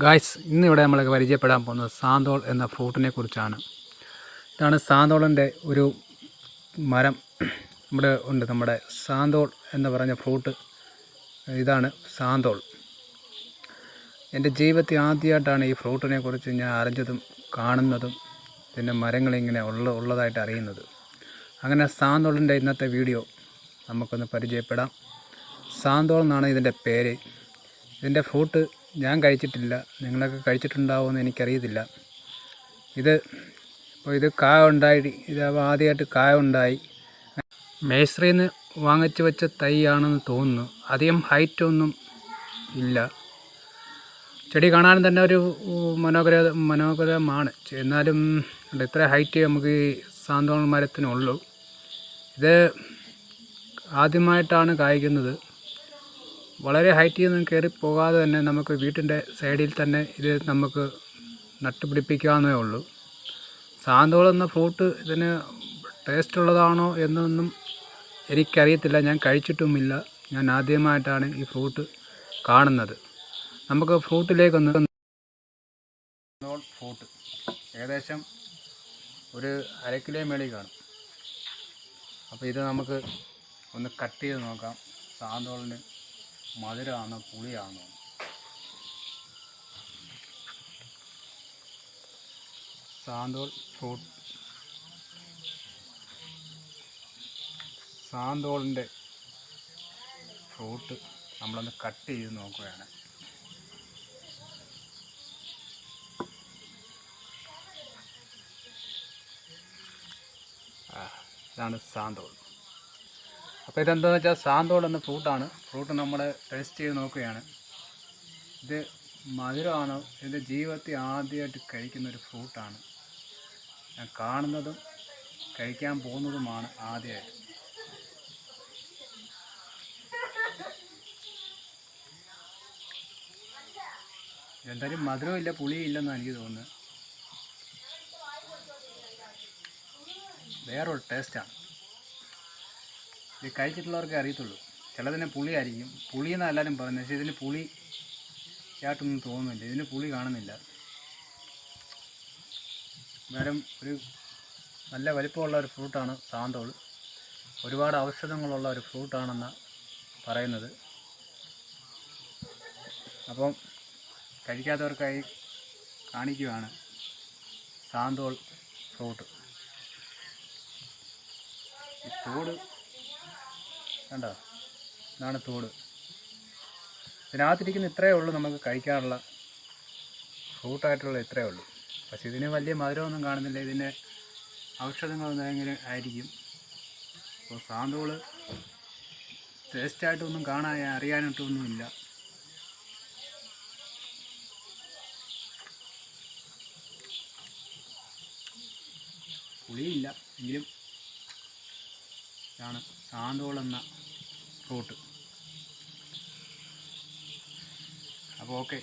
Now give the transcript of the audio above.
Guys ഇന്നിവിടെ നമ്മൾ പരിചയപ്പെടാൻ പോകുന്നത് സാന്തോൾ എന്ന ഫ്രൂട്ടിനെ കുറിച്ചാണ്. ഇതാണ് സാന്തോളിന്റെ ഒരു മരം. ഇവിടെ ഉണ്ട് നമ്മുടെ സാന്തോൾ എന്ന് പറഞ്ഞ ഫ്രൂട്ട്. ഇതാണ് സാന്തോൾ. എന്റെ ജീവിതത്തിൽ ആദ്യമായിട്ടാണ് ഈ ഫ്രൂട്ടിനെ കുറിച്ച് ഞാൻ അറിഞ്ഞതും കാണുന്നതും പിന്നെ മരങ്ങളിങ്ങനെ ഉള്ള ഉള്ളതായിട്ട് അറിയുന്നത്. അങ്ങനെ സാന്തോളിന്റെ ഇന്നത്തെ വീഡിയോ നമുക്കൊന്ന് പരിചയപ്പെടാം. സാന്തോൾ എന്നാണ് ഇതിന്റെ പേര്. ഇതിന്റെ ഫ്രൂട്ട് ഞാൻ കഴിച്ചിട്ടില്ല. നിങ്ങളൊക്കെ കഴിച്ചിട്ടുണ്ടാവുമെന്ന് എനിക്കറിയത്തില്ല. ഇത് ഇപ്പോൾ ഇത് കായ ഉണ്ടായി ഇത് ആദ്യമായിട്ട് കായ ഉണ്ടായി. മേസ്രിയിൽ നിന്ന് വാങ്ങിച്ചു വെച്ച തൈയാണെന്ന് തോന്നുന്നു. അധികം ഹൈറ്റൊന്നും ഇല്ല. ചെടി കാണാൻ തന്നെ ഒരു മനോഹര മനോഹരമാണ്. എന്നാലും ഇത്ര ഹൈറ്റ് നമുക്ക് ഈ സാന്ത്വന മരത്തിനുള്ളൂ. ഇത് ആദ്യമായിട്ടാണ് കായ്ക്കുന്നത്. വളരെ ഹൈറ്റിൽ നിന്നും കയറി പോകാതെ തന്നെ നമുക്ക് വീട്ടിന്റെ സൈഡിൽ തന്നെ ഇത് നമുക്ക് നട്ടുപിടിപ്പിക്കാവുന്നേ ഉള്ളൂ. സാന്തോളം എന്ന ഫ്രൂട്ട് ഇതിന് ടേസ്റ്റ് ഉള്ളതാണോ എന്നൊന്നും എനിക്കറിയത്തില്ല. ഞാൻ കഴിച്ചിട്ടുമില്ല. ഞാൻ ആദ്യമായിട്ടാണ് ഈ ഫ്രൂട്ട് കാണുന്നത്. നമുക്ക് ഫ്രൂട്ടിലേക്കൊന്ന് ഫ്രൂട്ട് ഏകദേശം ഒരു അര കിലോ മേളിൽ കാണും. അപ്പോൾ ഇത് നമുക്ക് ഒന്ന് കട്ട് ചെയ്ത് നോക്കാം. സാന്തോളിന് മധുരമാണോ പുളിയാണോ. Santol fruit. സാന്തോളിന്റെ ഫ്രൂട്ട് നമ്മളൊന്ന് കട്ട് ചെയ്ത് നോക്കുകയാണ്. ഇതാണ് സാന്തോൾ. അപ്പോൾ ഇതെന്താണെന്ന് വെച്ചാൽ സാന്തോൾ എന്ന ഫ്രൂട്ടാണ്. ഫ്രൂട്ട് നമ്മൾ ടേസ്റ്റ് ചെയ്ത് നോക്കുകയാണ്. ഇത് മധുരമാണോ ഇതിന്റെ ജീവിതത്തിൽ ആദ്യമായിട്ട് കഴിക്കുന്ന ഒരു ഫ്രൂട്ടാണ്. ഞാൻ കാണുന്നതും കഴിക്കാൻ പോകുന്നതുമാണ് ആദ്യമായിട്ട്. എന്തായാലും മധുരമില്ല പുളിയില്ലെന്നാണ് എനിക്ക് തോന്നുന്നത്. വേറൊരു ടേസ്റ്റാണ് ഇത് കഴിച്ചിട്ടുള്ളവർക്കേ അറിയത്തുള്ളൂ. ചിലതിന് പുളിയായിരിക്കും. പുളിയെന്നാണ് എല്ലാവരും പറയുന്നത്. പക്ഷേ ഇതിന് പുളി ആയിട്ടൊന്നും തോന്നുന്നില്ല. ഇതിന് പുളി കാണുന്നില്ല. വേറെ ഒരു നല്ല വലിപ്പമുള്ള ഒരു ഫ്രൂട്ടാണ് സാന്തോൾ. ഒരുപാട് ഔഷധങ്ങളുള്ള ഒരു ഫ്രൂട്ടാണെന്ന് പറയുന്നത്. അപ്പം കഴിക്കാത്തവർക്കായി കാണിക്കുകയാണ് സാന്തോൾ ഫ്രൂട്ട്. ഈ തോട് കണ്ടോ? ഇതാണ് തോട്. ഇതിനകത്തിരിക്കുന്ന ഇത്രയേ ഉള്ളൂ നമുക്ക് കഴിക്കാനുള്ള ഫ്രൂട്ടായിട്ടുള്ള ഇത്രയേ ഉള്ളൂ. പക്ഷേ ഇതിന് വലിയ മധുരമൊന്നും കാണുന്നില്ല. ഇതിന്റെ ഔഷധങ്ങളൊന്നും എങ്ങനെ ആയിരിക്കും. അപ്പോൾ സാന്തോൾ ടേസ്റ്റായിട്ടൊന്നും കാണാൻ അറിയാനായിട്ടൊന്നുമില്ല. പുളിയില്ല. എങ്കിലും ഇതാണ് സാന്തോൾ എന്ന ഫ്രൂട്ട്. അപ്പോൾ ഓക്കെ